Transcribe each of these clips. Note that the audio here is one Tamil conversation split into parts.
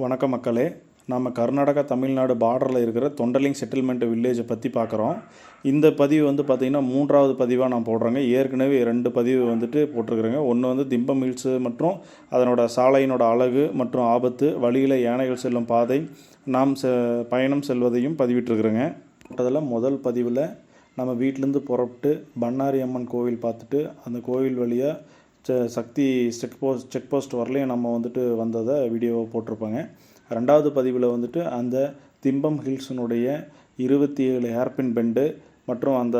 வணக்கம் மக்களே. நம்ம கர்நாடகா தமிழ்நாடு பார்டரில் இருக்கிற தொண்டலிங் செட்டில்மெண்ட் வில்லேஜை பற்றி பார்க்குறோம். இந்த பதிவு வந்து பார்த்திங்கன்னா மூன்றாவது பதிவாக நான் போடுறேங்க. ஏற்கனவே ரெண்டு பதிவு வந்துட்டு போட்டிருக்கிறேங்க. ஒன்று வந்து திம்பம் ஹில்ஸு மற்றும் அதனோட சாலையினோட அழகு மற்றும் ஆபத்து வழியில் யானைகள் செல்லும் பாதை நாம் செ பயணம் செல்வதையும் பதிவிட்டிருக்கிறேங்க. அதில் முதல் பதிவில் நம்ம வீட்டிலேருந்து புறப்பட்டு பண்ணாரி அம்மன் கோவில் பார்த்துட்டு அந்த கோவில் வழியாக Sakthi check post check post வரலையும் நம்ம வந்துட்டு வந்ததை வீடியோவை போட்டிருப்பாங்க. ரெண்டாவது பதிவில் வந்துட்டு அந்த திம்பம் ஹில்ஸினுடைய இருபத்தி ஏழு ஹேர்பின் பெண்டு மற்றும் அந்த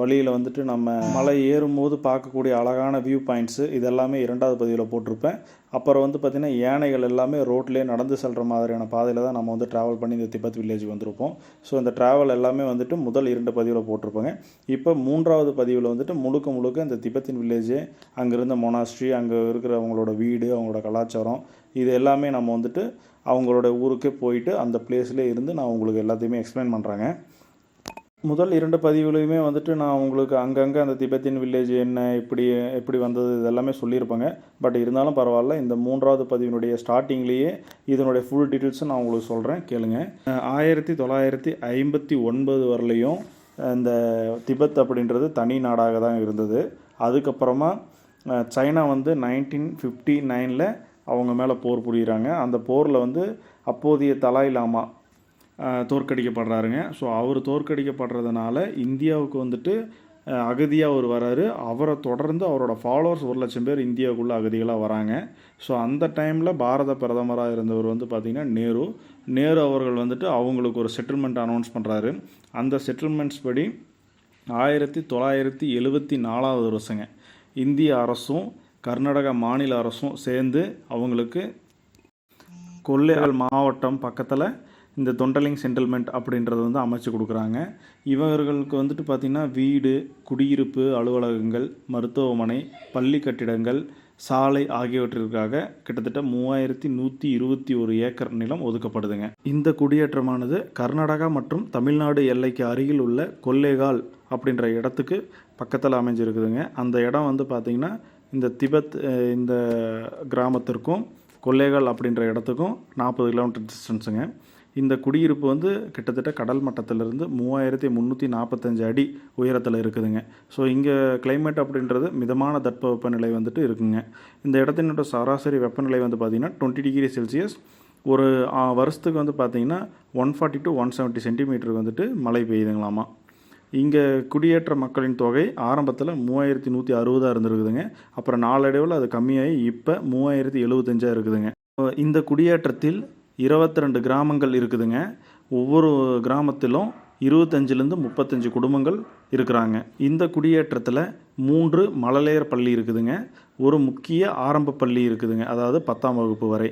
வழியில் வந்துட்டு நம்ம மலை ஏறும்போது பார்க்கக்கூடிய அழகான வியூ பாயிண்ட்ஸு இதெல்லாமே இரண்டாவது பதிவில் போட்டிருப்பேன். அப்புறம் வந்து பார்த்திங்கன்னா யானைகள் எல்லாமே ரோட்லேயே நடந்து செல்கிற மாதிரியான பாதையில் தான் நம்ம வந்து ட்ராவல் பண்ணி இந்த திபெத் வில்லேஜ் வந்திருப்போம். ஸோ இந்த ட்ராவல் எல்லாமே வந்துட்டு முதல் இரண்டு பதிவில் போட்டிருப்பேங்க. இப்போ மூன்றாவது பதிவில் வந்துட்டு முழுக்க முழுக்க இந்த திபத்தின் வில்லேஜு அங்கே இருந்த மொனாஸ்ட்ரி அங்கே இருக்கிற அவங்களோட வீடு அவங்களோட கலாச்சாரம் இது எல்லாமே நம்ம வந்துட்டு அவங்களோட ஊருக்கே போயிட்டு அந்த பிளேஸ்லேயே இருந்து நான் உங்களுக்கு எல்லாத்தையுமே எக்ஸ்பிளைன் பண்ணுறேங்க முதல் இரண்டு பதிவுலையுமே வந்துட்டு நான் உங்களுக்கு அங்கங்கே அந்த திபெத்தின் வில்லேஜ் என்ன எப்படி எப்படி வந்தது இதெல்லாமே சொல்லியிருப்பேங்க. பட் இருந்தாலும் பரவாயில்ல இந்த மூன்றாவது பதிவினுடைய ஸ்டார்டிங்லேயே இதனுடைய ஃபுல் டீட்டெயில்ஸும் நான் உங்களுக்கு சொல்கிறேன் கேளுங்க. ஆயிரத்தி தொள்ளாயிரத்தி ஐம்பத்தி ஒன்பது வரலையும் இந்த திபெத் அப்படின்றது தனி நாடாக தான் இருந்தது. அதுக்கப்புறமா சைனா வந்து நைன்டீன் ஃபிஃப்டி நைனில் அவங்க மேலே போர் புரிகிறாங்க அந்த போரில் வந்து அப்போதைய தலாய் லாமா தோற்கடிக்கப்படுறாருங்க. ஸோ அவர் தோற்கடிக்கப்படுறதுனால இந்தியாவுக்கு வந்துட்டு அகதியாக அவர் வராரு. அவரை தொடர்ந்து அவரோட ஃபாலோவர்ஸ் ஒரு லட்சம் பேர் இந்தியாவுக்குள்ளே அகதிகளாக வராங்க. ஸோ அந்த டைமில் பாரத பிரதமராக இருந்தவர் வந்து பார்த்திங்கன்னா நேரு. நேரு அவர்கள் வந்துட்டு அவங்களுக்கு ஒரு செட்டில்மெண்ட் அனௌன்ஸ் பண்ணுறாரு அந்த செட்டில்மெண்ட்ஸ் படி ஆயிரத்தி தொள்ளாயிரத்தி எழுபத்தி நாலாவது வருஷங்க. இந்திய அரசும் கர்நாடகா மாநில அரசும் சேர்ந்து அவங்களுக்கு கொல்லேகால் மாவட்டம் பக்கத்தில் இந்த தொண்டலிங் சென்டில்மெண்ட் அப்படின்றத வந்து அமைச்சு கொடுக்குறாங்க. இவர்களுக்கு வந்துட்டு பார்த்திங்கன்னா வீடு குடியிருப்பு அலுவலகங்கள் மருத்துவமனை பள்ளி கட்டிடங்கள் சாலை ஆகியவற்றிற்காக கிட்டத்தட்ட மூவாயிரத்தி நூற்றி இருபத்தி ஒரு ஏக்கர் நிலம் ஒதுக்கப்படுதுங்க. இந்த குடியேற்றமானது கர்நாடகா மற்றும் தமிழ்நாடு எல்லைக்கு அருகில் உள்ள கொல்லேகால் அப்படின்ற இடத்துக்கு பக்கத்தில் அமைஞ்சிருக்குதுங்க. அந்த இடம் வந்து பார்த்திங்கன்னா இந்த திபெத் இந்த கிராமத்திற்கும் கொல்லேகால் அப்படின்ற இடத்துக்கும் நாற்பது கிலோமீட்டர் டிஸ்டன்ஸுங்க இந்த குடியிருப்பு வந்து கிட்டத்தட்ட கடல் மட்டத்திலிருந்து மூவாயிரத்தி முந்நூற்றி நாற்பத்தஞ்சு அடி உயரத்தில் இருக்குதுங்க. ஸோ இங்கே கிளைமேட் அப்படின்றது மிதமான தட்பவெப்பநிலை வந்துட்டு இருக்குங்க. இந்த இடத்தினோட சராசரி வெப்பநிலை வந்து பார்த்திங்கன்னா டுவெண்ட்டி டிகிரி செல்சியஸ் ஒரு வருஷத்துக்கு வந்து பார்த்திங்கன்னா one forty to one seventy centimetre வந்துட்டு மழை பெய்யுதுங்களாமா. இங்கே குடியேற்ற மக்களின் தொகை ஆரம்பத்தில் மூவாயிரத்தி நூற்றி அறுபதாக இருந்திருக்குதுங்க. அப்புறம் நாளடைவில் அது கம்மியாகி இப்போ மூவாயிரத்தி எழுபத்தஞ்சாக இருக்குதுங்க. இந்த குடியேற்றத்தில் இருபத்தி ரெண்டு கிராமங்கள் இருக்குதுங்க. ஒவ்வொரு கிராமத்திலும் இருபத்தஞ்சிலேருந்து முப்பத்தஞ்சு குடும்பங்கள் இருக்கிறாங்க. இந்த குடியேற்றத்தில் மூன்று மழலையர் பள்ளி இருக்குதுங்க. ஒரு முக்கிய ஆரம்ப பள்ளி இருக்குதுங்க. அதாவது பத்தாம் வகுப்பு வரை.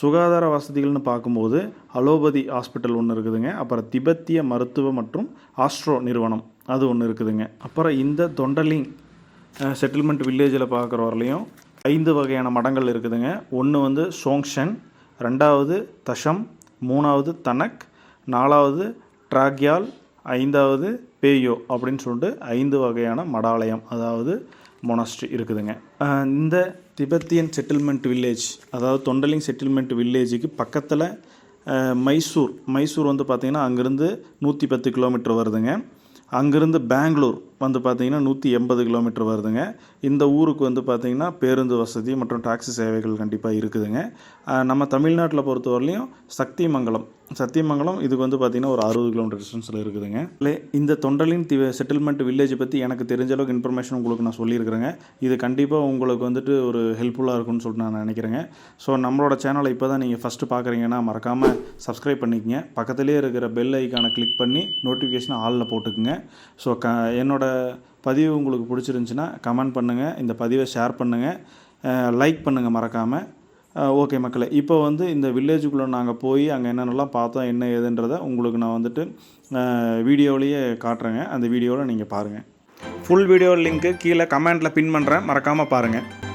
சுகாதார வசதிகள்னு பார்க்கும்போது அலோபதி ஹாஸ்பிட்டல் ஒன்று இருக்குதுங்க. அப்புறம் திபெத்திய மருத்துவ மற்றும் ஆஸ்ட்ரோ நிறுவனம் அது ஒன்று இருக்குதுங்க. அப்புறம் இந்த தொண்டலிங் செட்டில்மெண்ட் வில்லேஜில் பார்க்குற வரலையும் ஐந்து வகையான மடங்கள் இருக்குதுங்க. ஒன்று வந்து சோங்ஷன் ரெண்டாவது தஷம் மூணாவது தனக் நாலாவது ட்ராக்யால் ஐந்தாவது பேயோ அப்படின்னு சொல்லிட்டு ஐந்து வகையான மடாலயம் அதாவது மொனாஸ்ட்ரி இருக்குதுங்க. இந்த திபெத்தியன் செட்டில்மெண்ட் வில்லேஜ் அதாவது தொண்டலிங் செட்டில்மெண்ட் வில்லேஜுக்கு பக்கத்தில் மைசூர் மைசூர் வந்து பார்த்திங்கன்னா அங்கேருந்து நூற்றி பத்து கிலோமீட்டர் வருதுங்க. அங்கேருந்து பெங்களூர் வந்து பார்த்திங்கன்னா நூற்றி எண்பது கிலோமீட்டர் வருதுங்க. இந்த ஊருக்கு வந்து பார்த்திங்கன்னா பேருந்து வசதி மற்றும் டாக்ஸி சேவைகள் கண்டிப்பாக இருக்குதுங்க. நம்ம தமிழ்நாட்டில் பொறுத்தவரையிலையும் சக்திமங்கலம் சத்தியமங்கலம் இதுக்கு வந்து பார்த்திங்கன்னா ஒரு அறுபது கிலோமீட்டர் டிஸ்டன்ஸில் இருக்குதுங்க. இல்லை இந்த தொண்டலின் தி செட்டில்மெண்ட் வில்லேஜ் பற்றி எனக்கு தெரிஞ்ச அளவுக்கு இன்ஃபர்மேஷன் உங்களுக்கு நான் சொல்லியிருக்கிறேங்க. இது கண்டிப்பாக உங்களுக்கு வந்துட்டு ஒரு ஹெல்ப்ஃபுல்லாக இருக்கும்னு சொல்லிட்டு நான் நினைக்கிறேங்க. ஸோ நம்மளோட சேனலை இப்போ தான் நீங்கள் ஃபஸ்ட்டு பார்க்குறீங்கன்னா மறக்காமல் சப்ஸ்கிரைப் பண்ணிக்கங்க. பக்கத்துலேயே இருக்கிற பெல் ஐக்கானை கிளிக் பண்ணி நோட்டிஃபிகேஷன் ஆலில் போட்டுக்குங்க. ஸோ க என்னோட பதிவு உங்களுக்கு பிடிச்சிருந்துச்சின்னா கமெண்ட் பண்ணுங்கள் இந்த பதிவை ஷேர் பண்ணுங்கள் லைக் பண்ணுங்கள் மறக்காமல் ஓகே மக்களே இப்போ வந்து இந்த வில்லேஜுக்குள்ளே நாங்கள் போய் அங்கே என்னென்னலாம் பார்த்தோம் என்ன ஏதுன்றதை உங்களுக்கு நான் வந்துட்டு வீடியோவிலேயே காட்டுறேங்க. அந்த வீடியோவில் நீங்கள் பாருங்கள் ஃபுல் வீடியோ லிங்க்கு கீழே கமெண்ட்டில் பின் பண்ணுறேன் மறக்காமல் பாருங்கள்